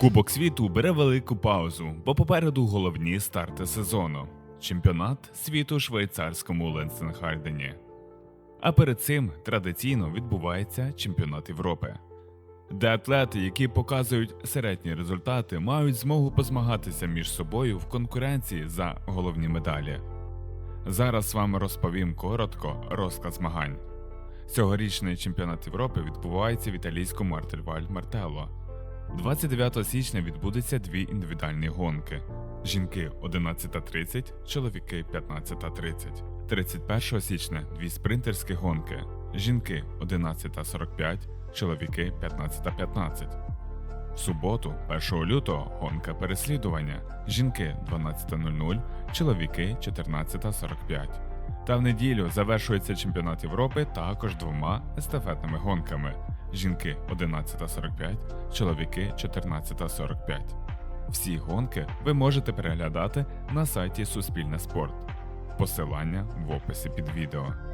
Кубок світу бере велику паузу, бо попереду головні старти сезону. Чемпіонат світу швейцарському Ленсенхальдені. А перед цим традиційно відбувається чемпіонат Європи, де атлети, які показують середні результати, мають змогу позмагатися між собою в конкуренції за головні медалі. Зараз вам розповім коротко розклад змагань. Цьогорічний чемпіонат Європи відбувається в італійському Артельваль Мартелло. 29 січня відбудеться дві індивідуальні гонки: жінки 11.30, чоловіки 15.30. 31 січня дві спринтерські гонки: жінки 11.45, чоловіки 15.15. В суботу, 1 лютого, гонка переслідування: жінки 12.00, чоловіки 14.45. Та в неділю завершується чемпіонат Європи також двома естафетними гонками: жінки 11.45, чоловіки 14.45. Всі гонки ви можете переглядати на сайті Суспільне спорт. Посилання в описі під відео.